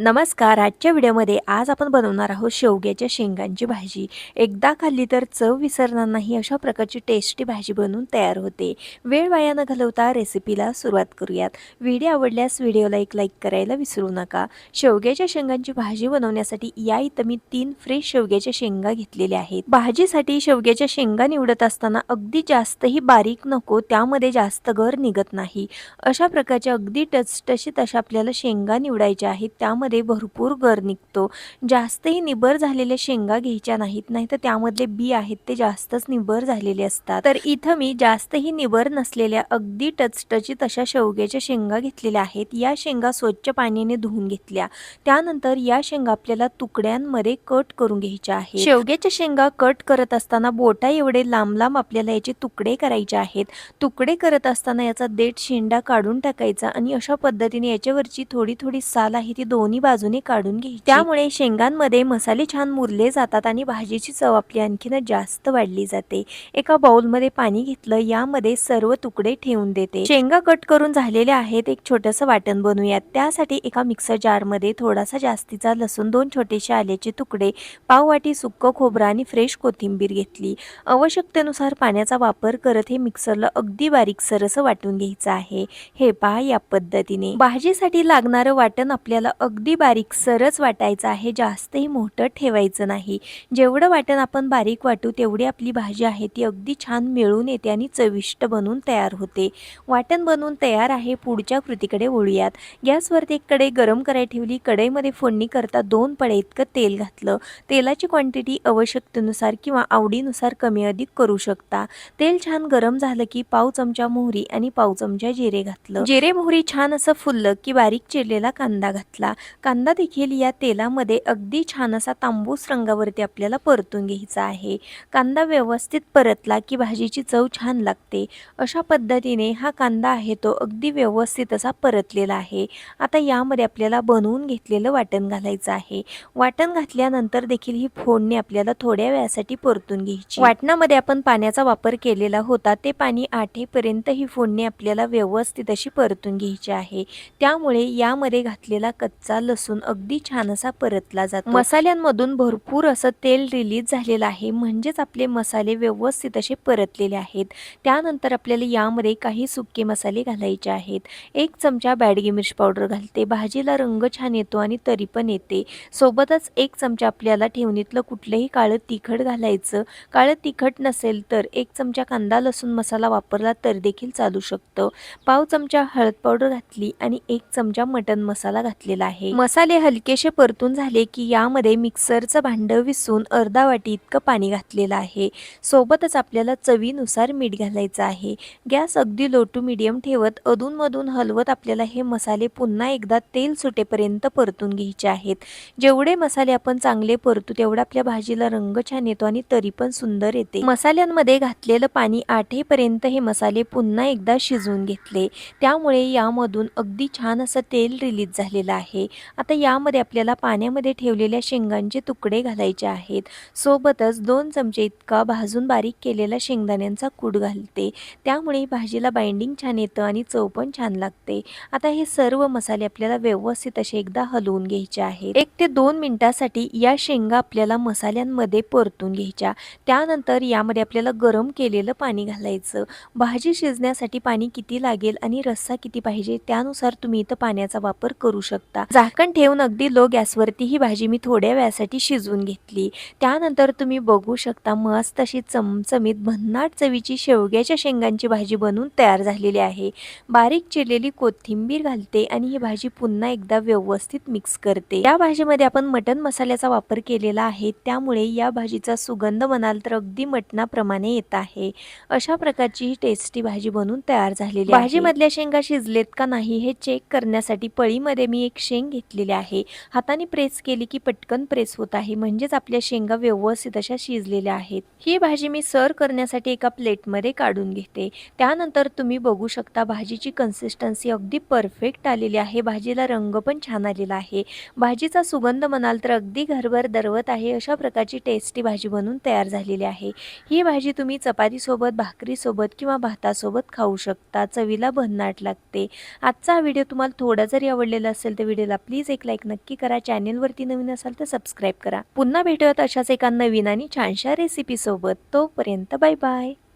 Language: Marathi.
नमस्कार आजच्या व्हिडिओमध्ये आज आपण बनवणार आहोत शेवग्याच्या शेंगांची भाजी. एकदा खाल्ली तर चव विसरणार नाही अशा प्रकारची टेस्टी भाजी बनवून तयार होते. वेळ वाया न घालवता रेसिपीला सुरुवात करूयात. व्हिडिओ आवडल्यास व्हिडिओला एक लाईक करायला विसरू नका. शेवग्याच्या शेंगांची भाजी बनवण्यासाठी या इथं मी तीन फ्रेश शेवग्याच्या शेंगा घेतलेल्या आहेत. भाजीसाठी शेवग्याच्या शेंगा निवडत असताना अगदी जास्तही बारीक नको त्यामध्ये जास्त गर निघत नाही. अशा प्रकारच्या अगदी टचटशीत अशा आपल्याला शेंगा निवडायच्या आहेत त्यामध्ये त्यामध्ये भरपूर गर निघतो. जास्तही निबर झालेल्या शेंगा घ्यायच्या नाहीत नाही तर त्यामधले बी आहेत ते जास्तच निबर झालेले असतात. तर इथं मी जास्तही निबर नसलेल्या अगदी टचटचीत अशा शेवग्याच्या शेंगा घेतलेल्या आहेत. या शेंगा स्वच्छ पाण्याने धुवून घेतल्या. त्यानंतर या शेंगा आपल्याला तुकड्यांमध्ये कट करून घ्यायच्या आहेत. शेवग्याच्या शेंगा कट करत असताना बोटा एवढे लांब लांब आपल्याला याचे तुकडे करायचे आहेत. तुकडे करत असताना याचा देठ शेंडा काढून टाकायचा आणि अशा पद्धतीने याच्यावरची थोडी थोडी साल आहे ती दोन्ही दोन्ही बाजूने काढून घ्यायची. त्यामुळे शेंगांमध्ये मसाले छान मुरले जातात आणि भाजीची चव आपली आणखीन जास्त वाढली जाते. एका बाउलमध्ये पाणी घेतलं यामध्ये सर्व तुकडे ठेवून देते. शेंगा कट करून झालेले आहेत एक छोटस वाटण बनवूयात. त्यासाठी एका मिक्सर जारमध्ये थोडासा जास्तीचा लसूण दोन छोटेसे आल्याचे तुकडे पाव वाटी सुक्क खोबरं आणि फ्रेश कोथिंबीर घेतली. आवश्यकतेनुसार पाण्याचा वापर करत हे मिक्सरला अगदी बारीक सरस वाटून घ्यायचं आहे. हे पहा या पद्धतीने. भाजीसाठी लागणारं वाटण आपल्याला अगदी अगदी बारीक सरच वाटायचं आहे जास्तही मोठं ठेवायचं नाही. जेवढं वाटण आपण बारीक वाटू तेवढी आपली भाजी आहे ती अगदी छान मिळून येते आणि चविष्ट बनवून तयार होते. वाटण बनवून तयार आहे पुढच्या कृतीकडे वळूयात. गॅसवरती एक कढई गरम करायला ठेवली. कढईमध्ये फोडणी करता दोन पडे इतकं तेल घातलं. तेलाची क्वांटिटी आवश्यकतेनुसार किंवा आवडीनुसार कमी अधिक करू शकता. तेल छान गरम झालं की पाव चमचा मोहरी आणि पाव चमचा जिरे घातलं. जिरे मोहरी छान असं फुललं की बारीक चिरलेला कांदा घातला. कांदा देखील या तेलामध्ये अगदी छान असा तांबूस रंगावरती आपल्याला परतून घ्यायचा आहे. कांदा व्यवस्थित परतला की भाजीची चव छान लागते. अशा पद्धतीने हा कांदा आहे तो अगदी व्यवस्थित असा परतलेला आहे. आता यामध्ये आपल्याला बनवून घेतलेलं वाटण घालायचं आहे. वाटण घातल्यानंतर देखील ही फोडणी आपल्याला थोड्या वेळासाठी परतून घ्यायची. वाटणामध्ये आपण पाण्याचा वापर केलेला होता ते पाणी आठेपर्यंत ही फोडणी आपल्याला व्यवस्थित अशी परतून घ्यायची आहे. त्यामुळे यामध्ये घातलेला कच्चा लसूण अगदी छान असा परतला जातो. मसाल्यांमधून भरपूर असं तेल रिलीज झालेलं आहे. म्हणजेच आपले मसाले व्यवस्थित असे परतलेले आहेत. त्यानंतर आपल्याला यामध्ये काही सुके मसाले घालायचे आहेत. एक चमचा बॅडगी मिर्च पावडर घालते. भाजीला रंग छान येतो आणि तरी पण येते. सोबतच एक चमचा आपल्याला ठेवणीतलं कुठलंही काळं तिखट घालायचं. काळं तिखट नसेल तर एक चमचा कांदा लसूण मसाला वापरला तर देखील चालू शकतं. पाव चमचा हळद पावडर घातली आणि एक चमचा मटन मसाला घातलेला आहे. मसाले हलकेसे परतून झाले की यामध्ये मिक्सरचं भांडं विसून अर्धा वाटी इतकं पाणी घातलेलं आहे. सोबतच आपल्याला चवीनुसार मीठ घालायचं आहे. गॅस अगदी लो टू मिडियम ठेवत अधूनमधून हलवत आपल्याला हे मसाले पुन्हा एकदा तेल सुटेपर्यंत परतून घ्यायचे आहेत. जेवढे मसाले आपण चांगले परतू तेवढा आपल्या भाजीला रंग छान येतो आणि तरी पण सुंदर येते. मसाल्यांमध्ये घातलेलं पाणी आठेपर्यंत हे मसाले पुन्हा एकदा शिजवून घेतले. त्यामुळे यामधून अगदी छान असं तेल रिलीज झालेलं आहे. आता यामध्ये आपल्याला पाण्यामध्ये ठेवलेल्या शेंगांचे तुकडे घालायचे आहेत. सोबतच दोन चमचे इतका भाजून बारीक केलेला शेंगदाण्यांचा कूट घालते. त्यामुळे भाजीला बाइंडिंग छान येतं आणि चव पण छान लागते. आता हे सर्व मसाले आपल्याला व्यवस्थित असे एकदा हलवून घ्यायचे आहेत. एक ते दोन मिनिटासाठी या शेंगा आपल्याला मसाल्यांमध्ये परतून घ्यायच्या. त्यानंतर यामध्ये आपल्याला गरम केलेलं पाणी घालायचं. भाजी शिजण्यासाठी पाणी किती लागेल आणि रस्सा किती पाहिजे त्यानुसार तुम्ही इथं पाण्याचा वापर करू शकता. झाकण ठेवून अगदी लो गॅसवरती ही भाजी मी थोड्या वेळासाठी शिजवून घेतली. त्यानंतर तुम्ही बघू शकता मस्त अशी चमचमीत भन्नाट चवीची शेवग्याच्या शेंगांची भाजी बनवून तयार झालेली आहे. बारीक चिरलेली कोथिंबीर घालते आणि ही भाजी पुन्हा एकदा व्यवस्थित मिक्स करते. या भाजीमध्ये आपण मटण मसाल्याचा वापर केलेला आहे त्यामुळे या भाजीचा सुगंध म्हणाल तर अगदी मटणाप्रमाणे येत आहे. अशा प्रकारची ही टेस्टी भाजी बनवून तयार झालेली भाजीमधल्या शेंगा शिजलेत का नाही हे चेक करण्यासाठी पळीमध्ये मी एक शेंग घेतलेली आहे. हाताने प्रेस केली की पटकन प्रेस होत आहे. म्हणजेच आपल्या शेंगा व्यवस्थित अशा शिजलेल्या आहेत. ही भाजी मी सर्व करण्यासाठी एका प्लेटमध्ये काढून घेते. त्यानंतर तुम्ही बघू शकता भाजीची कन्सिस्टन्सी अगदी परफेक्ट आलेली आहे. भाजीला रंग पण छान आलेला आहे. भाजीचा सुगंध म्हणाल तर अगदी घरभर दरवत आहे. अशा प्रकारची टेस्टी भाजी बनून तयार झालेली आहे. ही भाजी तुम्ही चपातीसोबत भाकरीसोबत किंवा भातासोबत खाऊ शकता. चवीला भन्नाट लागते. आजचा हा व्हिडिओ तुम्हाला थोडा जरी आवडलेला असेल तर व्हिडिओला प्लीज एक लाईक नक्की करा. चॅनेलवरती नवीन असाल तर सबस्क्राईब करा. पुन्हा भेटूयात अशाच एका नवीन आणि छानशा रेसिपीसोबत तोपर्यंत बाय बाय.